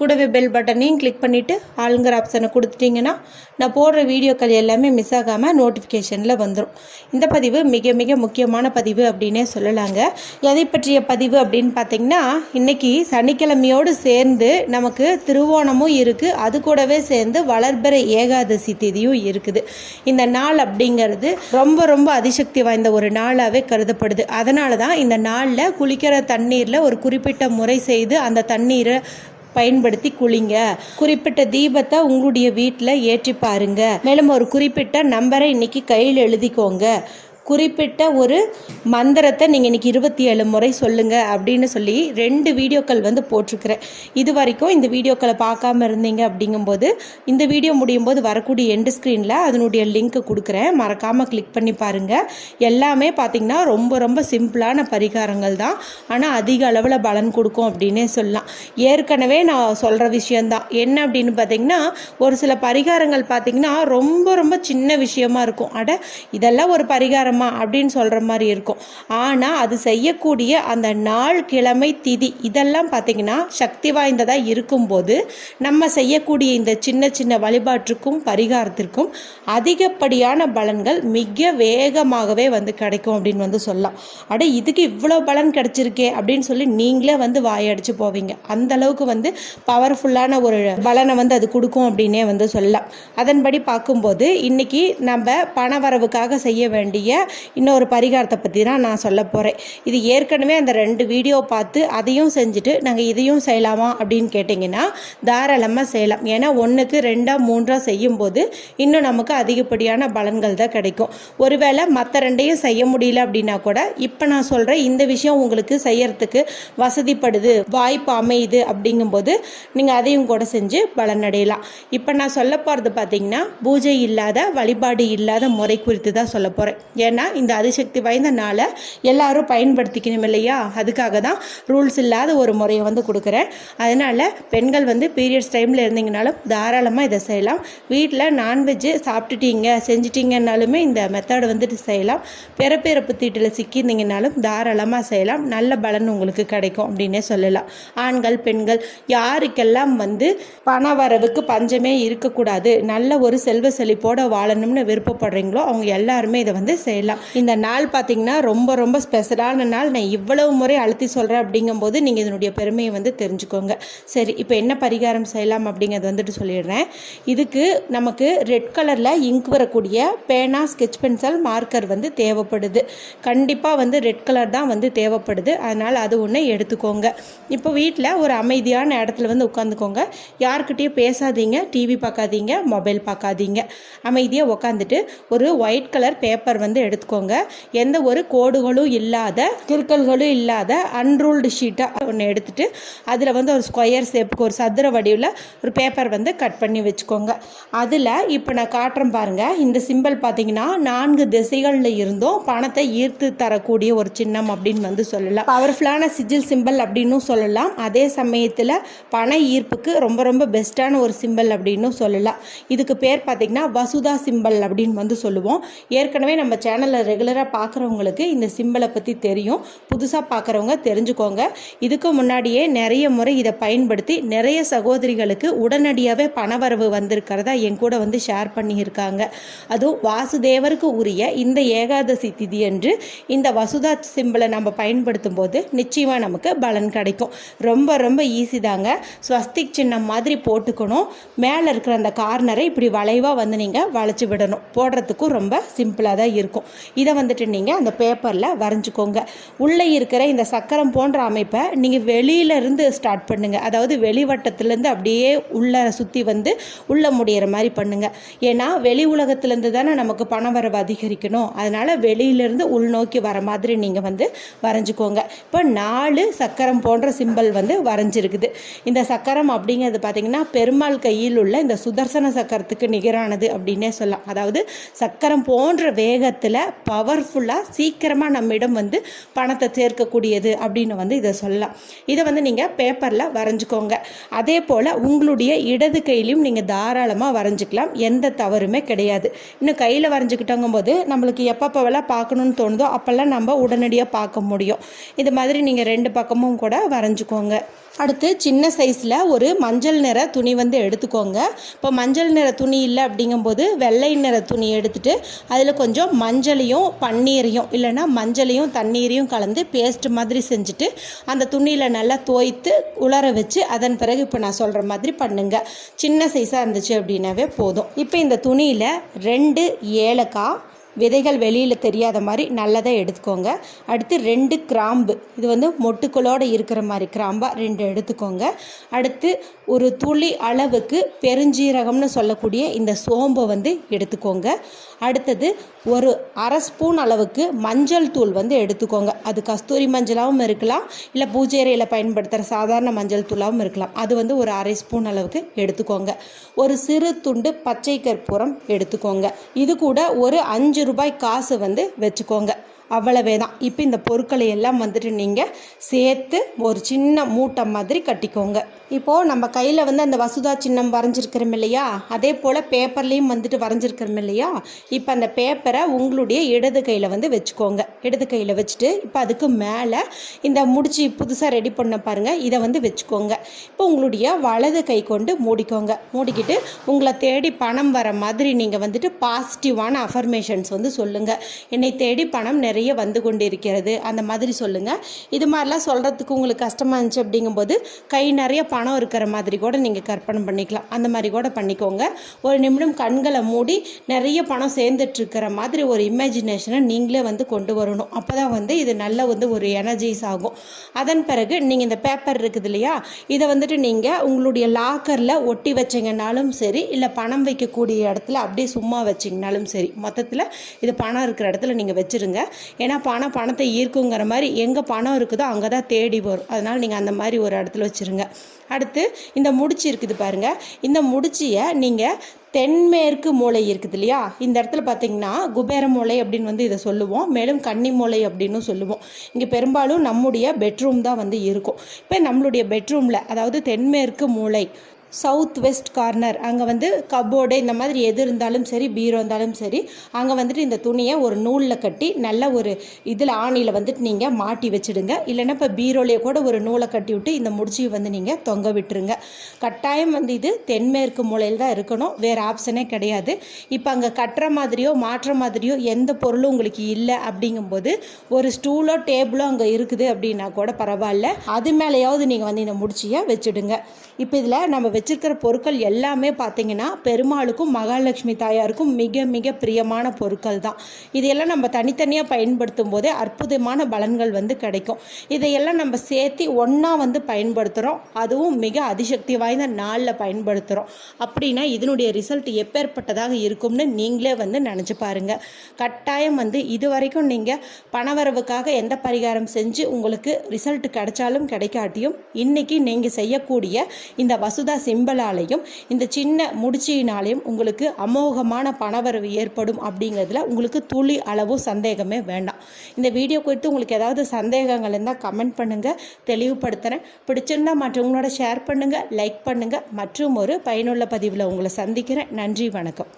கூடவே பெல் பட்டனையும் கிளிக் பண்ணிவிட்டு ஆளுங்கிற ஆப்ஷனை கொடுத்துட்டிங்கன்னா நான் போடுற வீடியோக்கள் எல்லாமே மிஸ் ஆகாமல் நோட்டிஃபிகேஷனில் வந்துடும் இந்த பதிவு மிக மிக முக்கியமான பதிவு அப்படின்னே சொல்லலாங்க. எதை பற்றிய பதிவு அப்படின்னு பார்த்தீங்கன்னா இன்றைக்கி சனிக்கிழமையோடு சேர்ந்து நமக்கு திருவோணமும் இருக்குது அது கூடவே சேர்ந்து வளர்பிற ஏகாதசி திதியும் இருக்குது. இந்த நாள் அப்படிங்கிறது ரொம்ப ரொம்ப அதிசக்தி வாய்ந்த ஒரு நாளாகவே கருதப்படுது. அதனால தான் இந்த நாளில் குளிக்கிற தண்ணீரில் ஒரு குறிப்பிட்ட முறை செய்து அந்த தண்ணீரை பயன்படுத்தி குளிங்க. குறிப்பிட்ட தீபத்தை உங்களுடைய வீட்டில் ஏற்றி பாருங்க. மேலும் ஒரு குறிப்பிட்ட நம்பரை இன்னைக்கு கையில் எழுதிக்கோங்க. குறிப்பிட்ட ஒரு மந்திரத்தை நீங்கள் இன்றைக்கி இருபத்தி ஏழு முறை சொல்லுங்கள் அப்படின்னு சொல்லி ரெண்டு வீடியோக்கள் வந்து போட்டிருக்கிறேன். இது வரைக்கும் இந்த வீடியோக்களை பார்க்காம இருந்தீங்க அப்படிங்கும்போது இந்த வீடியோ முடியும் போது வரக்கூடிய எண்டு ஸ்க்ரீனில் அதனுடைய லிங்க் கொடுக்குறேன். மறக்காமல் கிளிக் பண்ணி பாருங்கள் எல்லாமே பார்த்திங்கன்னா ரொம்ப ரொம்ப சிம்பிளான பரிகாரங்கள் தான். ஆனால் அதிக அளவில் பலன் கொடுக்கும் அப்படின்னே சொல்லலாம். ஏற்கனவே நான் சொல்கிற விஷயந்தான் என்ன அப்படின்னு பார்த்தீங்கன்னா ஒரு சில பரிகாரங்கள் பார்த்திங்கன்னா ரொம்ப ரொம்ப சின்ன விஷயமா இருக்கும். அட இதெல்லாம் ஒரு பரிகாரம் அப்படின்னு சொல்கிற மாதிரி இருக்கும். ஆனால் அது செய்யக்கூடிய அந்த நாள் கிழமை திதி இதெல்லாம் பார்த்திங்கன்னா சக்தி வாய்ந்ததாக இருக்கும்போது நம்ம செய்யக்கூடிய இந்த சின்ன சின்ன வழிபாட்டுக்கும் பரிகாரத்திற்கும் அதிகப்படியான பலன்கள் மிக வேகமாகவே வந்து கிடைக்கும் அப்படின்னு வந்து சொல்லலாம். அட இதுக்கு இவ்வளோ பலன் கிடைச்சிருக்கே அப்படின்னு சொல்லி நீங்களே வந்து வாயடிச்சு போவீங்க. அந்த அளவுக்கு வந்து பவர்ஃபுல்லான ஒரு பலனை வந்து அது கொடுக்கும் அப்படின்னே வந்து சொல்லலாம். அதன்படி பார்க்கும்போது இன்னைக்கு நம்ம பணவரவுக்காக செய்ய வேண்டிய இன்னொரு பரிகாரத்தை பற்றி தான் நான் சொல்ல போகிறேன் இது ஏற்கனவே அந்த ரெண்டு வீடியோ பார்த்து அதையும் செஞ்சுட்டு நாங்கள் இதையும் செய்யலாமா அப்படின்னு கேட்டிங்கன்னா தாராளமாக செய்யலாம். ஏன்னா ஒன்றுக்கு ரெண்டாக மூன்றாக செய்யும்போது இன்னும் நமக்கு அதிகப்படியான பலன்கள் தான் கிடைக்கும். ஒருவேளை மற்ற ரெண்டையும் செய்ய முடியல அப்படின்னா கூட இப்போ நான் சொல்கிறேன் இந்த விஷயம் உங்களுக்கு செய்யறதுக்கு வசதிப்படுது வாய்ப்பு அமையுது அப்படிங்கும்போது நீங்கள் அதையும் கூட செஞ்சு பலனடையலாம். இப்போ நான் சொல்ல போகிறது பார்த்தீங்கன்னா பூஜை இல்லாத வழிபாடு இல்லாத முறை குறித்து தான் சொல்ல போகிறேன் ஏன்னா இந்த அதிசக்தி வாய்ந்த நாளை எல்லாரும் பயன்படுத்திக்கணும் இல்லையா? அதுக்காக தான் ரூல்ஸ் இல்லாத ஒரு முறையை வந்து கொடுக்குறேன். அதனால் பெண்கள் வந்து பீரியட்ஸ் டைமில் இருந்தீங்கனாலும் தாராளமாக இதை செய்யலாம். வீட்டில் நான்வெஜ்ஜு சாப்பிட்டுட்டீங்க செஞ்சிட்டிங்கனாலுமே இந்த மெத்தட் வந்துட்டு செய்யலாம். பிறப்பிறப்பு தீட்டில் சிக்கியிருந்தீங்கனாலும் தாராளமாக செய்யலாம். நல்ல பலன் உங்களுக்கு கிடைக்கும் அப்படின்னே சொல்லலாம். ஆண்கள் பெண்கள் யாருக்கெல்லாம் வந்து பண வரவுக்கு பஞ்சமே இருக்கக்கூடாது நல்ல ஒரு செல்வ செழிப்போட வாழணும்னு விருப்பப்படுறீங்களோ அவங்க எல்லாருமே இதை வந்து செய்யலாம் இந்த நாள் பார்த்தீங்கன்னா ரொம்ப ரொம்ப ஸ்பெஷலான நாள். நான் இவ்வளவு முறை அழுத்தி சொல்கிறேன் அப்படிங்கும்போது நீங்கள் இதனுடைய பெருமையை வந்து தெரிஞ்சுக்கோங்க. சரி இப்போ என்ன பரிகாரம் செய்யலாம் அப்படிங்கிறது வந்துட்டு சொல்லிடுறேன். இதுக்கு நமக்கு ரெட் கலரில் இங்க் வரக்கூடிய பேனா ஸ்கெச் பென்சில் மார்க்கர் வந்து தேவைப்படுது. கண்டிப்பாக வந்து ரெட் கலர் தான் வந்து தேவைப்படுது. அதனால் அது ஒன்று எடுத்துக்கோங்க. இப்போ வீட்டில் ஒரு அமைதியான இடத்துல வந்து உட்காந்துக்கோங்க. யாருக்கிட்டேயும் பேசாதீங்க. டிவி பார்க்காதீங்க மொபைல் பார்க்காதீங்க அமைதியாக உட்காந்துட்டு ஒரு ஒயிட் கலர் பேப்பர் வந்து எடுத்துக்கோங்க. எந்த ஒரு கோடுகளும் இல்லாத கிறுக்கல்களும் இல்லாத அன்ரூல்டு ஷீட்டாக ஒன்று எடுத்துட்டு அதில் வந்து ஒரு ஸ்கொயர் ஷேப்புக்கு ஒரு சதுர வடிவில் ஒரு பேப்பர் வந்து கட் பண்ணி வச்சுக்கோங்க. அதில் இப்போ நான் காட்டுறேன் பாருங்கள் இந்த சிம்பிள் பார்த்தீங்கன்னா நான்கு திசைகளில் இருந்தும் பணத்தை ஈர்த்து தரக்கூடிய ஒரு சின்னம் அப்படின்னு வந்து சொல்லலாம். பவர்ஃபுல்லான சிஜில் சிம்பிள் அப்படின்னும் சொல்லலாம். அதே சமயத்தில் பண ஈர்ப்புக்கு ரொம்ப ரொம்ப பெஸ்ட்டான ஒரு சிம்பிள் அப்படின்னும் சொல்லலாம். இதுக்கு பேர் பார்த்தீங்கன்னா வசுதா சிம்பிள் அப்படின்னு வந்து சொல்லுவோம். ஏற்கனவே நம்ம சேனல் சேனலை ரெகுலராக பார்க்குறவங்களுக்கு இந்த சிம்பிளை பற்றி தெரியும். புதுசாக பார்க்குறவங்க தெரிஞ்சுக்கோங்க. இதுக்கு முன்னாடியே நிறைய முறை இதை பயன்படுத்தி நிறைய சகோதரிகளுக்கு உடனடியாகவே பணவரவு வந்திருக்கிறதா என் கூட வந்து ஷேர் பண்ணியிருக்காங்க. அதுவும் வாசுதேவருக்கு உரிய இந்த ஏகாதசி திதி அன்று இந்த வசுதா சிம்பிளை நம்ம பயன்படுத்தும் போது நிச்சயமாக நமக்கு பலன் கிடைக்கும். ரொம்ப ரொம்ப ஈஸி தாங்க. ஸ்வஸ்திக் சின்னம் மாதிரி போட்டுக்கணும். மேலே இருக்கிற அந்த கார்னரை இப்படி வளைவாக வந்து நீங்கள் வளைச்சி விடணும். போடுறதுக்கும் ரொம்ப சிம்பிளாக தான் இருக்கும். இதை வந்துட்டு நீங்கள் அந்த பேப்பரில் வரைஞ்சிக்கோங்க. உள்ளே இருக்கிற இந்த சக்கரம் போன்ற அமைப்பை நீங்கள் வெளியிலேருந்து ஸ்டார்ட் பண்ணுங்கள் அதாவது வெளிவட்டத்துலேருந்து அப்படியே உள்ளே சுற்றி வந்து உள்ளே முடியிற மாதிரி பண்ணுங்கள் ஏன்னா வெளி உலகத்துலேருந்து தானே நமக்கு பண வரவு அதிகரிக்கணும். அதனால் வெளியிலேருந்து உள்நோக்கி வர மாதிரி நீங்கள் வந்து வரைஞ்சிக்கோங்க. இப்போ நாலு சக்கரம் போன்ற சிம்பல் வந்து வரைஞ்சிருக்குது. இந்த சக்கரம் அப்படிங்கிறது பார்த்திங்கன்னா பெருமாள் கையில் உள்ள இந்த சுதர்சன சக்கரத்துக்கு நிகரானது அப்படின்னே சொல்லலாம். அதாவது சக்கரம் போன்ற வேகத்தில் பவர்ஃபுல்லாக சீக்கிரமாக நம்மிடம் வந்து பணத்தை சேர்க்கக்கூடியது அப்படின்னு வந்து இதை சொல்லலாம். இதை வந்து நீங்கள் பேப்பரில் வரைஞ்சிக்கோங்க. அதே போல் உங்களுடைய இடது கையிலையும் நீங்கள் தாராளமாக வரைஞ்சிக்கலாம். எந்த தவறுமே கிடையாது. இன்னும் கையில் வரைஞ்சிக்கிட்டோங்கும் போது நம்மளுக்கு எப்பப்போவெல்லாம் பார்க்கணுன்னு தோணுதோ அப்போல்லாம் நம்ம உடனடியாக பார்க்க முடியும். இது மாதிரி நீங்கள் ரெண்டு பக்கமும் கூட வரைஞ்சிக்கோங்க. அடுத்து சின்ன சைஸில் ஒரு மஞ்சள் நிற துணி வந்து எடுத்துக்கோங்க. இப்போ மஞ்சள் நிற துணி இல்லை அப்படிங்கும்போது வெள்ளை நிற துணி எடுத்துகிட்டு அதில் கொஞ்சம் மஞ்சளையும் பன்னீரையும் இல்லைன்னா மஞ்சளையும் தண்ணீரையும் கலந்து பேஸ்ட் மாதிரி செஞ்சுட்டு அந்த துணியில் நல்லா தோய்த்து உலர வச்சு அதன் பிறகு இப்போ நான் சொல்கிற மாதிரி பண்ணுங்கள் சின்ன சைஸாக இருந்துச்சு அப்படின்னாவே போதும். இப்போ இந்த துணியில் ரெண்டு ஏலக்காய் விதைகள் வெளியில் தெரியாத மாதிரி நல்லதை எடுத்துக்கோங்க. அடுத்து ரெண்டு கிராம்பு. இது வந்து மொட்டுக்களோடு இருக்கிற மாதிரி கிராம்பாக ரெண்டு எடுத்துக்கோங்க. அடுத்து ஒரு துளி அளவுக்கு பெருஞ்சீரகம்னு சொல்லக்கூடிய இந்த சோம்பை வந்து எடுத்துக்கோங்க. அடுத்தது ஒரு அரை ஸ்பூன் அளவுக்கு மஞ்சள் தூள் வந்து எடுத்துக்கோங்க. அது கஸ்தூரி மஞ்சளாகவும் இருக்கலாம் இல்லை பூஜைறையில் பயன்படுத்துகிற சாதாரண மஞ்சள் தூளாகவும் இருக்கலாம். அது வந்து ஒரு அரை ஸ்பூன் அளவுக்கு எடுத்துக்கோங்க. ஒரு சிறு துண்டு பச்சை கற்பூரம் எடுத்துக்கோங்க. இது கூட ஒரு அஞ்சு ரூபாய் காசு வந்து வச்சுக்கோங்க. அவ்வளவே தான் இப்போ இந்த பொருட்களை எல்லாம் வந்துட்டு நீங்கள் சேர்த்து ஒரு சின்ன மூட்டை மாதிரி கட்டிக்கோங்க. இப்போது நம்ம கையில் வந்து அந்த வசுதா சின்னம் வரைஞ்சிருக்கிறோம் இல்லையா? அதே போல் பேப்பர்லேயும் வந்துட்டு வரைஞ்சிருக்கிறோம் இல்லையா? இப்போ அந்த பேப்பரை உங்களுடைய இடது கையில் வந்து வச்சுக்கோங்க. இடது கையில் வச்சுட்டு இப்போ அதுக்கு மேலே இந்த முடிச்சு புதுசாக ரெடி பண்ண பாருங்கள் இதை வந்து வச்சுக்கோங்க. இப்போ உங்களுடைய வலது கை கொண்டு மூடிக்கோங்க. மூடிக்கிட்டு உங்களை தேடி பணம் வர மாதிரி நீங்கள் வந்துட்டு பாசிட்டிவான அஃபர்மேஷன்ஸ் வந்து சொல்லுங்கள் என்னை தேடி பணம் நிறைய நிறைய வந்து கொண்டிருக்கிறது. அந்த மாதிரி சொல்லுங்கள் இது மாதிரிலாம் சொல்கிறதுக்கு உங்களுக்கு கஷ்டமாக இருந்துச்சு அப்படிங்கும்போது கை நிறைய பணம் இருக்கிற மாதிரி கூட நீங்கள் கற்பனை பண்ணிக்கலாம். அந்த மாதிரி கூட பண்ணிக்கோங்க. ஒரு நிமிடம் கண்களை மூடி நிறைய பணம் சேர்ந்துட்டுருக்கிற மாதிரி ஒரு இமேஜினேஷனை நீங்களே வந்து கொண்டு வரணும். அப்போ தான் வந்து இது நல்ல வந்து ஒரு எனர்ஜைஸ் ஆகும். அதன் பிறகு நீங்கள் இந்த பேப்பர் இருக்குது இல்லையா? இதை வந்துட்டு நீங்கள் உங்களுடைய லாக்கரில் ஒட்டி வச்சிங்கனாலும் சரி இல்லை பணம் வைக்கக்கூடிய இடத்துல அப்படியே சும்மா வச்சிங்கனாலும் சரி மொத்தத்தில் இது பணம் இருக்கிற இடத்துல நீங்கள் வச்சுருங்க. ஏன்னா பணம் பணத்தை ஈர்க்குங்கிற மாதிரி எங்கே பணம் இருக்குதோ அங்கே தான் தேடி வரும். அதனால் நீங்கள் அந்த மாதிரி ஒரு இடத்துல வச்சுருங்க. அடுத்து இந்த முடிச்சு இருக்குது பாருங்கள் இந்த முடிச்சியை நீங்கள் தென்மேற்கு மூலை இருக்குது இல்லையா? இந்த இடத்துல பார்த்தீங்கன்னா குபேர மூலை அப்படின்னு வந்து இதை சொல்லுவோம். மேலும் கன்னி மூலை அப்படின்னு சொல்லுவோம். இங்கே பெரும்பாலும் நம்முடைய பெட்ரூம் தான் வந்து இருக்கும். இப்போ நம்மளுடைய பெட்ரூமில் அதாவது தென்மேற்கு மூலை சவுத் வெஸ்ட் கார்னர் அங்கே வந்து கபோர்டு இந்த மாதிரி எது இருந்தாலும் சரி பீரோ இருந்தாலும் சரி அங்கே வந்துட்டு இந்த துணியை ஒரு நூலில் கட்டி நல்ல ஒரு இதில் ஆணியில் வந்துட்டு நீங்கள் மாட்டி வச்சுடுங்க. இல்லைன்னா இப்போ பீரோலேயே கூட ஒரு நூலை கட்டி விட்டு இந்த முடிச்சியை வந்து நீங்கள் தொங்க விட்டுருங்க. கட்டாயம் வந்து இது தென்மேற்கு மூலையில் தான் இருக்கணும். வேறு ஆப்ஷனே கிடையாது. இப்போ அங்கே கட்டுற மாதிரியோ மாற்ற மாதிரியோ எந்த பொருளும் உங்களுக்கு இல்லை அப்படிங்கும்போது ஒரு ஸ்டூலோ டேபிளோ அங்கே இருக்குது அப்படின்னா கூட பரவாயில்ல. அது மேலேயாவது நீங்கள் வந்து இந்த முடிச்சியை வச்சுடுங்க. இப்போ இதில் நம்ம வச்சிருக்கிற பொருட்கள் எல்லாமே பார்த்தீங்கன்னா பெருமாளுக்கும் மகாலட்சுமி தாயாருக்கும் மிக மிக பிரியமான பொருட்கள் தான் இதையெல்லாம் நம்ம தனித்தனியாக பயன்படுத்தும் போதே அற்புதமான பலன்கள் வந்து கிடைக்கும். இதையெல்லாம் நம்ம சேர்த்து ஒன்றா வந்து பயன்படுத்துகிறோம் அதுவும் மிக அதிசக்தி வாய்ந்த நாளில் பயன்படுத்துகிறோம் அப்படின்னா இதனுடைய ரிசல்ட் எப்பேற்பட்டதாக இருக்கும்னு நீங்களே வந்து நினச்சி பாருங்கள் கட்டாயம் வந்து இது வரைக்கும் நீங்கள் பணவரவுக்காக எந்த பரிகாரம் செஞ்சு உங்களுக்கு ரிசல்ட் கிடைச்சாலும் கிடைக்காட்டியும் இன்றைக்கி நீங்கள் செய்யக்கூடிய இந்த வசுதா சிம்பலாலையும் இந்த சின்ன முடிச்சியினாலையும் உங்களுக்கு அமோகமான பணவரவு ஏற்படும் அப்படிங்கிறதுல உங்களுக்கு துளி அளவும் சந்தேகமே வேண்டாம். இந்த வீடியோ குறித்து உங்களுக்கு ஏதாவது சந்தேகங்கள் இருந்தால் கமெண்ட் பண்ணுங்கள் தெளிவுபடுத்துகிறேன் பிடிச்சிருந்தா மற்றவங்களோட ஷேர் பண்ணுங்கள் லைக் பண்ணுங்கள் மற்றும் ஒரு பயனுள்ள பதிவில் உங்களை சந்திக்கிறேன். நன்றி வணக்கம்.